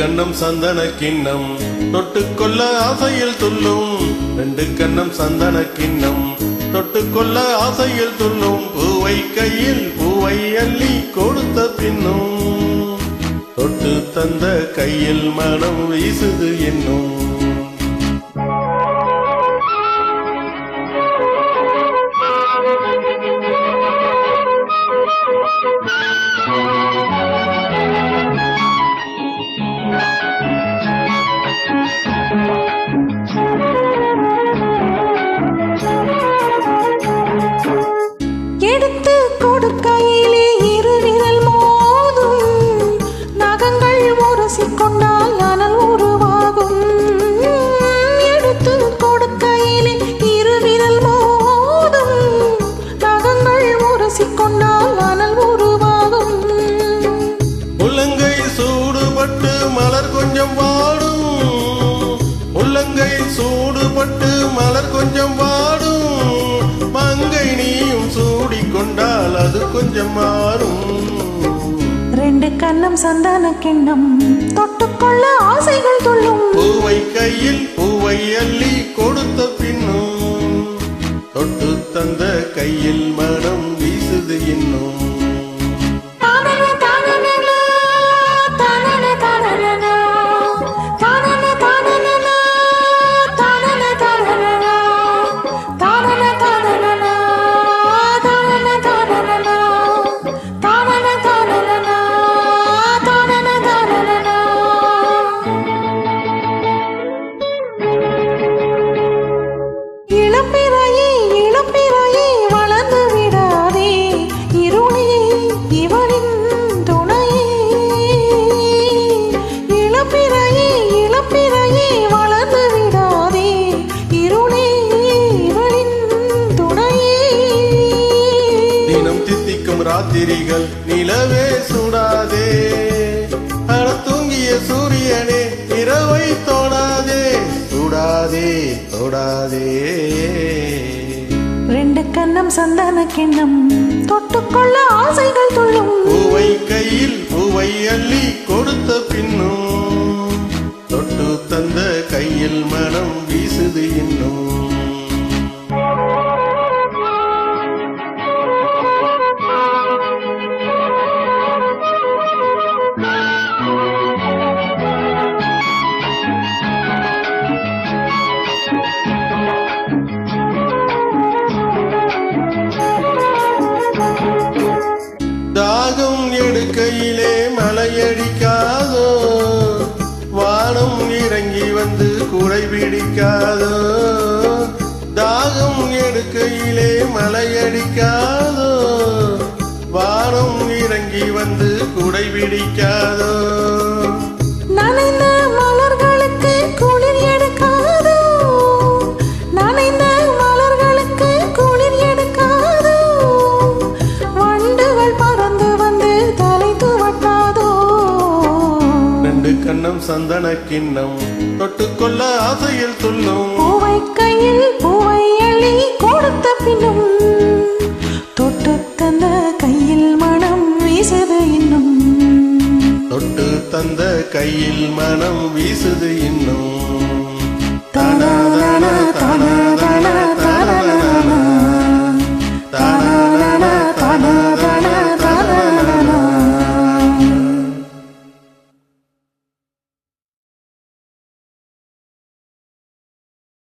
கண்ணம் சந்தன கிண்ணம். தொட்டுக்கொள்ள ஆசையில் துள்ளும். ரெண்டு கண்ணம் சந்தன கிண்ணம். தொட்டுக்கொள்ள ஆசையில் துள்ளும். பூவை கையில் பூவை அள்ளி கொடுத்த பின்னும். தொட்டு தந்த கையில் மனம் வீசுது என்னும். எடுத்து கொடுக்கையிலே இரு விரல் மோதும். நகங்கள் உரசிக்கொண்டால் அனல் உருவாகும். எடுத்து கொடுக்கையிலே இரு விரல் மோதும். நகங்கள் உரசிக்கொண்டால் அனல் உருவாகும். உள்ளங்கை சூடுபட்டு மலர் கொஞ்சம் வாடும். உள்ளங்கை சூடுபட்டு மலர் கொஞ்சம் வாடும். சூடிக்கொண்டால் அது கொஞ்சம் மாறும். ரெண்டு கண்ணம் சந்தான கிண்ணம். தொட்டுக்கொள்ள ஆசைகள் துள்ளும். பூவை கையில் பூவை அள்ளி கொடுத்த பின்னும் தொட்டு தந்த கையில் மனம் வீசுது இன்னும். ராத்திரிகள் நிலவே சூடாதே. அட தூங்கிய சூரியனே இரவை தோடாதே. சூடாதே தொடாதே. ரெண்டு கண்ணம் சந்தான கிண்ணம் தொட்டுக்கொள்ள ஆசைகள் துள்ளும். பூவை கையில் பூவை அள்ளி கொடுத்த பின்னும் தொட்டு தந்த கையில் மனம் வீசுது இன்னும். யாகம் எடுக்கையிலே மலையடிக்காதோ? வானம் இறங்கி வந்து குறை பிடிக்காதோ தாகம் எடுக்கையிலே மலையடிக்காதோ? வானம் இறங்கி வந்து குடை பிடிக்காதோ சந்தன கிண்ணம் தொட்டுக்கொள்ள ஆசையில் துள்ளும். பூவை கையில் பூவை அள்ளி கொடுத்த பின்னும் தொட்டு தந்த கையில் மனம் வீசுது இன்னும். தொட்டு தந்த கையில் மனம் வீசுது